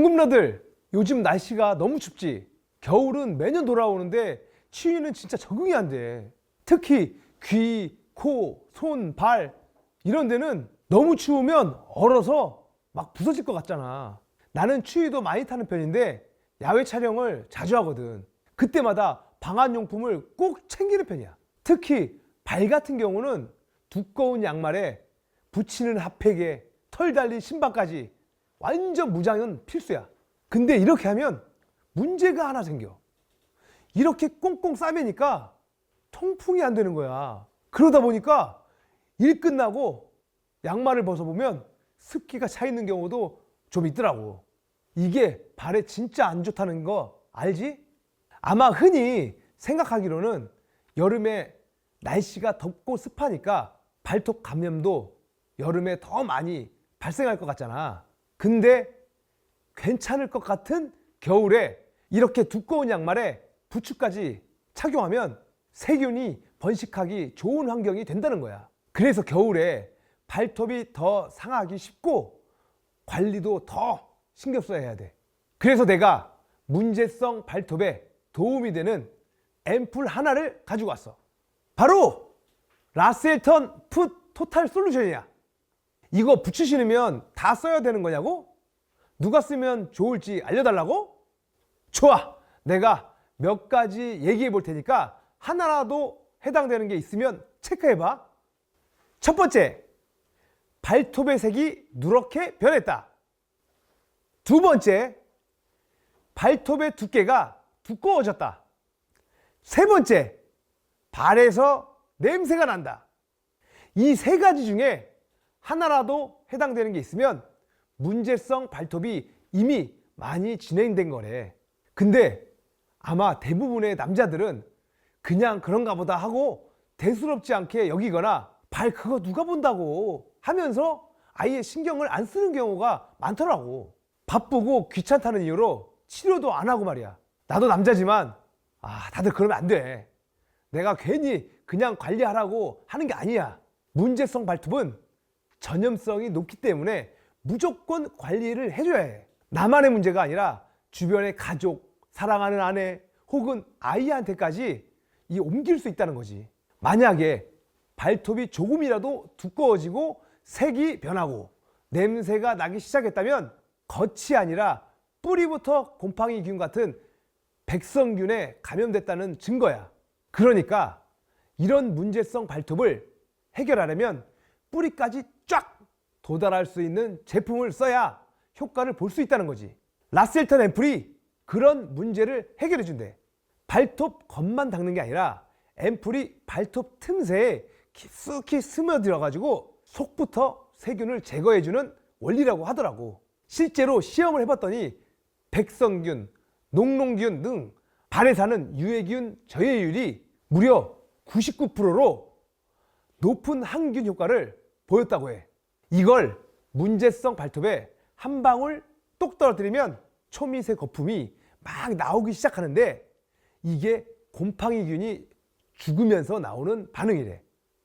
궁금러들 요즘 날씨가 너무 춥지. 겨울은 매년 돌아오는데 추위는 진짜 적응이 안 돼. 특히 귀, 코, 손, 발 이런 데는 너무 추우면 얼어서 막 부서질 것 같잖아. 나는 추위도 많이 타는 편인데 야외 촬영을 자주 하거든. 그때마다 방한용품을 꼭 챙기는 편이야. 특히 발 같은 경우는 두꺼운 양말에 붙이는 핫팩에 털 달린 신발까지 완전 무장은 필수야. 근데 이렇게 하면 문제가 하나 생겨. 이렇게 꽁꽁 싸매니까 통풍이 안 되는 거야. 그러다 보니까 일 끝나고 양말을 벗어보면 습기가 차 있는 경우도 좀 있더라고. 이게 발에 진짜 안 좋다는 거 알지? 아마 흔히 생각하기로는 여름에 날씨가 덥고 습하니까 발톱 감염도 여름에 더 많이 발생할 것 같잖아. 근데 괜찮을 것 같은 겨울에 이렇게 두꺼운 양말에 부츠까지 착용하면 세균이 번식하기 좋은 환경이 된다는 거야. 그래서 겨울에 발톱이 더 상하기 쉽고 관리도 더 신경 써야 해야 돼. 그래서 내가 문제성 발톱에 도움이 되는 앰플 하나를 가지고 왔어. 바로 라셀턴 풋 토탈 솔루션이야. 이거 신으면 다 써야 되는 거냐고? 누가 쓰면 좋을지 알려달라고? 좋아. 내가 몇 가지 얘기해 볼 테니까 하나라도 해당되는 게 있으면 체크해 봐. 첫 번째, 발톱의 색이 누렇게 변했다. 두 번째, 발톱의 두께가 두꺼워졌다. 세 번째, 발에서 냄새가 난다. 이 세 가지 중에 하나라도 해당되는 게 있으면 문제성 발톱이 이미 많이 진행된 거래. 근데 아마 대부분의 남자들은 그냥 그런가 보다 하고 대수롭지 않게 여기거나 발 그거 누가 본다고 하면서 아예 신경을 안 쓰는 경우가 많더라고. 바쁘고 귀찮다는 이유로 치료도 안 하고 말이야. 나도 남자지만 아, 다들 그러면 안 돼. 내가 괜히 그냥 관리하라고 하는 게 아니야. 문제성 발톱은 전염성이 높기 때문에 무조건 관리를 해줘야 해. 나만의 문제가 아니라 주변의 가족, 사랑하는 아내 혹은 아이한테까지 이 옮길 수 있다는 거지. 만약에 발톱이 조금이라도 두꺼워지고 색이 변하고 냄새가 나기 시작했다면 겉이 아니라 뿌리부터 곰팡이 균 같은 백성균에 감염됐다는 증거야. 그러니까 이런 문제성 발톱을 해결하려면 뿌리까지 쫙 도달할 수 있는 제품을 써야 효과를 볼 수 있다는 거지. 라셀턴 앰플이 그런 문제를 해결해 준대. 발톱 겉만 닦는 게 아니라 앰플이 발톱 틈새에 깊숙이 스며들어 가지고 속부터 세균을 제거해 주는 원리라고 하더라고. 실제로 시험을 해봤더니 백성균, 녹농균 등 발에 사는 유해균 저해율이 무려 99%로 높은 항균 효과를 보였다고 해. 이걸 문제성 발톱에 한 방울 똑 떨어뜨리면 초미세 거품이 막 나오기 시작하는데 이게 곰팡이균이 죽으면서 나오는 반응이래.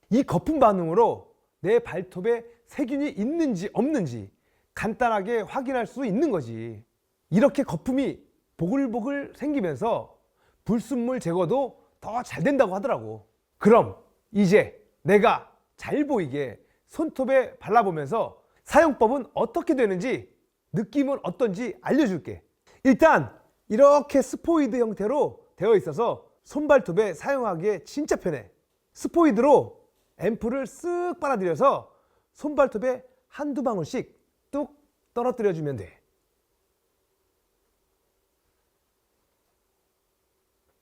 이 거품 반응으로 내 발톱에 세균이 있는지 없는지 간단하게 확인할 수 있는 거지. 이렇게 거품이 보글보글 생기면서 불순물 제거도 더 잘 된다고 하더라고. 그럼 이제 내가 잘 보이게 손톱에 발라보면서 사용법은 어떻게 되는지 느낌은 어떤지 알려줄게. 일단 이렇게 스포이드 형태로 되어 있어서 손발톱에 사용하기에 진짜 편해. 스포이드로 앰플을 쓱 빨아들여서 손발톱에 한두 방울씩 뚝 떨어뜨려 주면 돼.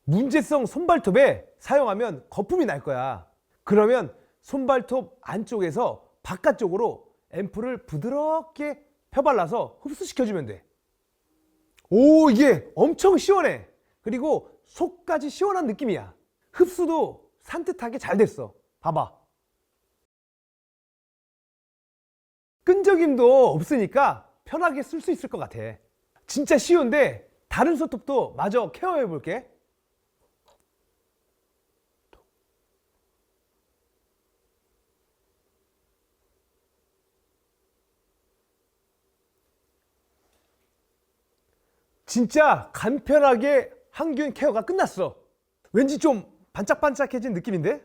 문제성 손발톱에 사용하면 거품이 날 거야. 그러면 손발톱 안쪽에서 바깥쪽으로 앰플을 부드럽게 펴발라서 흡수시켜주면 돼. 오, 이게 엄청 시원해. 그리고 속까지 시원한 느낌이야. 흡수도 산뜻하게 잘 됐어. 봐봐. 끈적임도 없으니까 편하게 쓸 수 있을 것 같아. 진짜 쉬운데 다른 손톱도 마저 케어해 볼게. 진짜 간편하게 항균 케어가 끝났어. 왠지 좀 반짝반짝해진 느낌인데?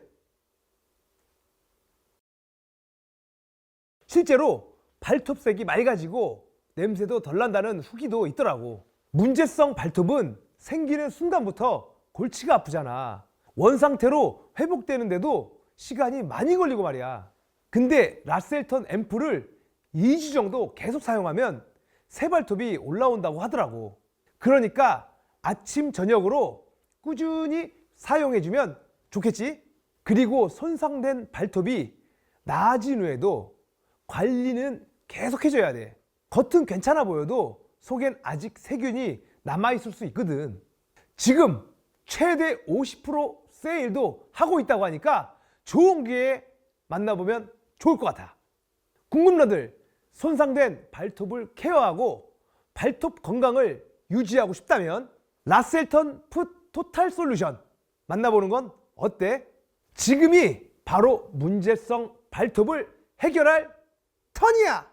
실제로 발톱색이 맑아지고 냄새도 덜 난다는 후기도 있더라고. 문제성 발톱은 생기는 순간부터 골치가 아프잖아. 원상태로 회복되는데도 시간이 많이 걸리고 말이야. 근데 라셀턴 앰플을 2주 정도 계속 사용하면 새 발톱이 올라온다고 하더라고. 그러니까 아침, 저녁으로 꾸준히 사용해 주면 좋겠지? 그리고 손상된 발톱이 나아진 후에도 관리는 계속 해줘야 돼. 겉은 괜찮아 보여도 속엔 아직 세균이 남아있을 수 있거든. 지금 최대 50% 세일도 하고 있다고 하니까 좋은 기회에 만나보면 좋을 것 같아. 궁금러들 손상된 발톱을 케어하고 발톱 건강을 유지하고 싶다면 라셀턴 풋 토탈 솔루션 만나보는 건 어때? 지금이 바로 문제성 발톱을 해결할 턴이야!